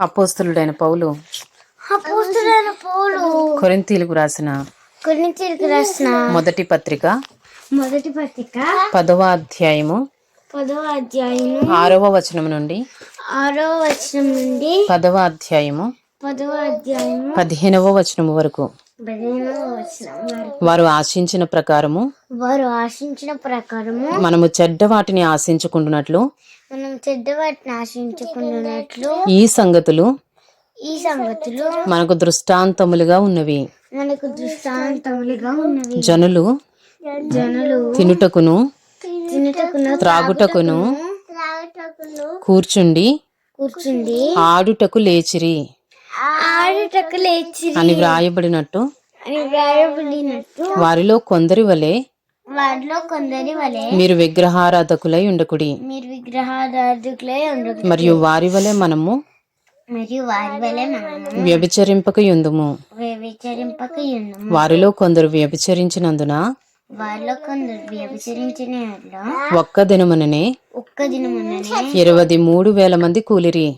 అపోస్తులుడైన పౌలు అపోస్తులైన పౌలు కొరింతీలకు రాసిన తిరిగి రాసిన మొదటి పత్రిక మొదటి పత్రిక పదవ అధ్యాయము పదవ అధ్యాయము ఆరవ వచనం నుండి ఆరో వచనం నుండి పదవ అధ్యాయము పదవ అధ్యాయము పదిహేనవ వచనము వరకు పదిహేనవ వచనం వరకు. వారు ఆశించిన ప్రకారము వారు ఆశించిన ప్రకారము మనము చెడ్డ వాటిని ఆశించుకుంటున్నట్లు మనం చెడ్డ వాటిని ఆశించుకున్నట్లు ఈ సంగతులు ఈ సంగతులు మనకు దృష్టాంతములుగా ఉన్నవి. మనకు దృష్టాంతములుగా ఉన్నవి. జనులు జనులు తినుటకును తినుటకును త్రాగుటకును కూర్చుండి కూర్చుండి ఆడుటకు లేచిరి. అని వ్రాయబడినట్టు వారిలో కొందరి వలె వారిలో కొందరి వలె మీరు విగ్రహారాధకులై ఉండకుడి. మీరు విగ్రహారాధకులై ఉండదు మరియు వారి వలె మనము మరియు వారి వలె మనము వ్యభిచరింపక యుందుము. విచరింపక ఉన్నాము వారిలో కొందరు వ్యభిచరించినందున వారిలో కొందరు వ్యభిచరించిన ఒక్క దినముననే ఒక్క దినముననే ఇరవై మూడు వేల మంది కూలిరి.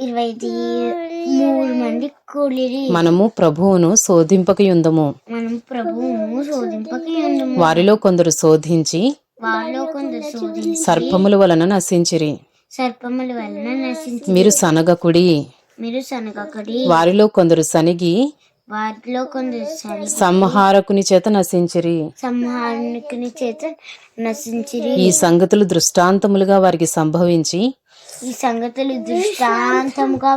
ఇరవై ది- మూడు మంది కూలిరి. మనము ప్రభువును శోధింపక యుందము మనం ప్రభువును శోధింపక ఉన్నాము వారిలో కొందరు శోధించి వారిలో కొందరు శోధించి సర్పముల వలన నశించిరి. సర్పముల వలన నశించి మీరు సనగకుడి. మీరు సనగకడి. వారిలో కొందరు సనిగి. వారిలో కొందరు సంహారకుని చేత నశించిరి. సంహారకుని చేత నశించిరి. ఈ సంగతులు దృష్టాంతములుగా వారికి సంభవించి ఈ సంగతులు దృష్టాంతముగా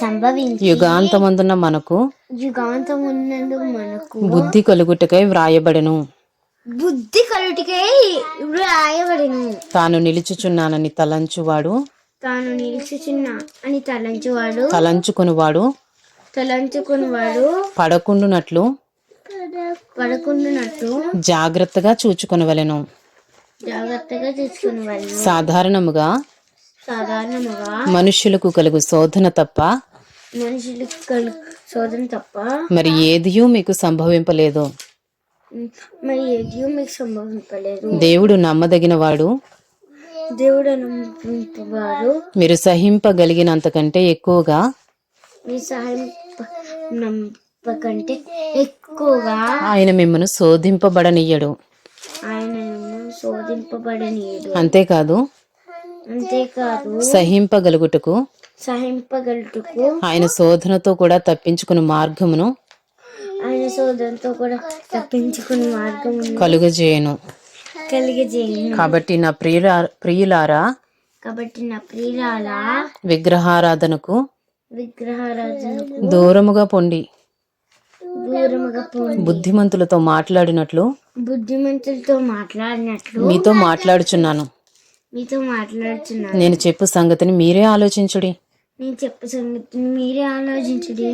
సంభవించి యుగాంతమందున్న మనకు యుగాంతం ఉన్నందుకు మనకు బుద్ధి కలుగుటకై వ్రాయబడెను. బుద్ధి కలుటికై వ్రాయబడిను. తాను నిలుచుచున్నానని తలంచువాడు తాను నిలుచుచున్న అని తలంచువాడు తలంచుకునివాడు తలంచుకునివాడు పడకుండునట్లు పడుకుంటున్నట్టు జాగ్రత్తగా చూచుకొనవలెను. జాగ్రత్తగా చూసుకుని సాధారణముగా సాధారణముగా మనుష్యులకు కలుగు శోధన తప్ప? మనుషులకు కలు శోధన తప్ప మరి ఏదియూ మీకు సంభవింపలేదు. మరి ఏది మీకు సంభవింపలేదు. దేవుడు నమ్మదగినవాడు? దేవుడు అనుభవింపవాడు మీరు సహింపగలిగినంతకంటే ఎక్కువగా? మీ సహాయం ప- నమ్మకంటే ఎక్కువగా ఆయన మిమ్మను శోధింపబడనియ్యడు ఆయనను శోధింపబడనీయడు. అంతేకాదు అంతేకాదు సహింపగలుగుటకు సహింపగలుటకు ఆయన శోధనతో కూడా తప్పించుకుని మార్గమును ఆయన శోధనతో కూడా తప్పించుకునే మార్గం కలుగజేయను. కలిగజేయను. కాబట్టి నా ప్రియుల ప్రియులారా కాబట్టి నా ప్రియురాల విగ్రహారాధనకు విగ్రహారాధనకు దూరముగా పొండి. దూరముగా పోండి. బుద్ధిమంతులతో మాట్లాడినట్లు బుద్ధిమంతులతో మాట్లాడినట్లు మీతో మాట్లాడుచున్నాను. మీతో మాట్లాడుతున్నాను. నేను చెప్పు సంగతిని మీరే ఆలోచించుడి. నేను చెప్పే సంగతిని మీరే ఆలోచించుడి.